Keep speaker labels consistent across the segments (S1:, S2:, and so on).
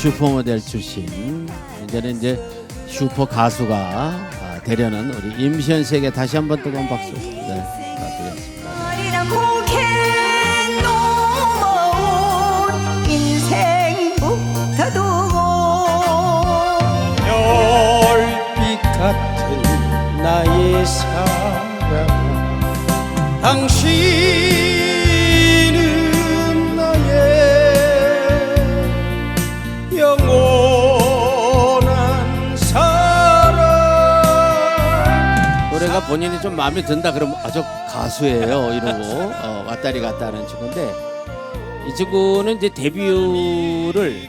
S1: 슈퍼모델 출신. 이제는 이제 슈퍼 가수가 아, 되려는 우리 임시현 씨에게 다시 한번 뜨거운 박수. 네,
S2: 별빛 같은 나의 사랑 당신
S1: 노래가 본인이 좀 마음에 든다 그러면 아저 가수예요 이러고 어, 왔다리 갔다 하는 친구인데 이 친구는 이제 데뷔를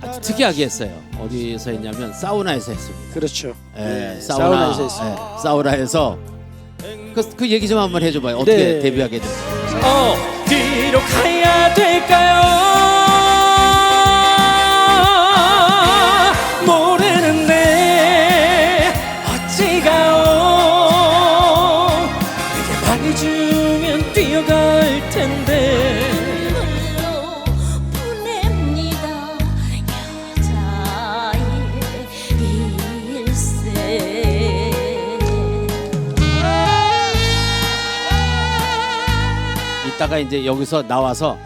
S1: 아주 특이하게 했어요. 어디서 했냐면 사우나에서 했습니다.
S2: 그렇죠
S1: 예,
S2: 네,
S1: 사우나,
S2: 사우나에서 했어요.
S1: 예, 사우나에서 그, 그 얘기 좀 한번 해줘봐요. 어떻게
S2: 네.
S1: 데뷔하게 됐어요?
S2: 어디로 가야 될까요? 내게 말해주면 뛰어갈 텐데
S3: 홀로 보냅니다 여자의 일생
S1: 이따가 이제 여기서 나와서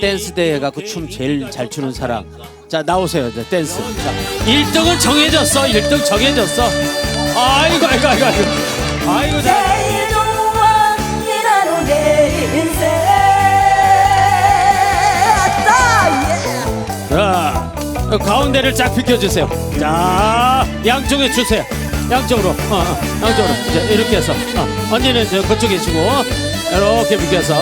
S1: 댄스 대회 해갖고 춤 제일 잘 추는 사람. 자 나오세요, 이제 댄스. 자, 1등은 정해졌어. 1등 정해졌어. 아이고 아이고 아이고 아이고. 아이고 자. 자, 가운데를 쫙 비켜주세요. 자, 양쪽에 주세요. 양쪽으로, 어, 어, 양쪽으로. 이제 이렇게 해서, 어, 언니는 저 그쪽에 주고, 이렇게 비켜서,